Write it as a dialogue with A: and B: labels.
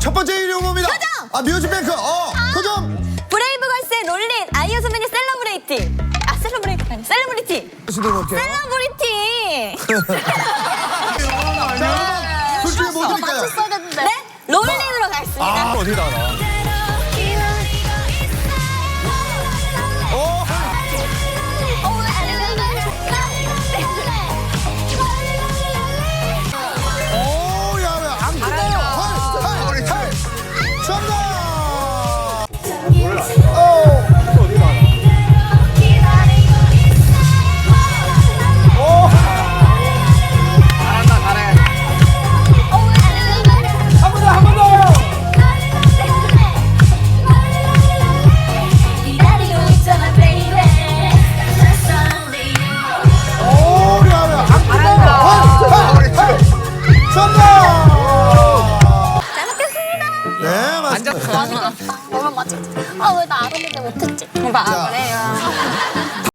A: 첫 번째 이름 봅니다.
B: 표정!
A: 아, 뮤직뱅크. 어, 표정.
B: 브레이브걸스의 롤린 아이유 선배님 셀러브레이티. 아 셀러브레이티 아니 셀러브리티.
A: 시도 볼게요.
B: 셀러브리티.
A: 자, 여러분, 둘 중에 뭐 드릴까요?
B: 네? 롤린으로 가겠습니다.
A: 아, 어디다 나? 정 네, 맞습니다.
B: 너만 맞췄지. 아 왜 나 알았는데 못했지? 오빠
A: 자.
B: 아 그래요.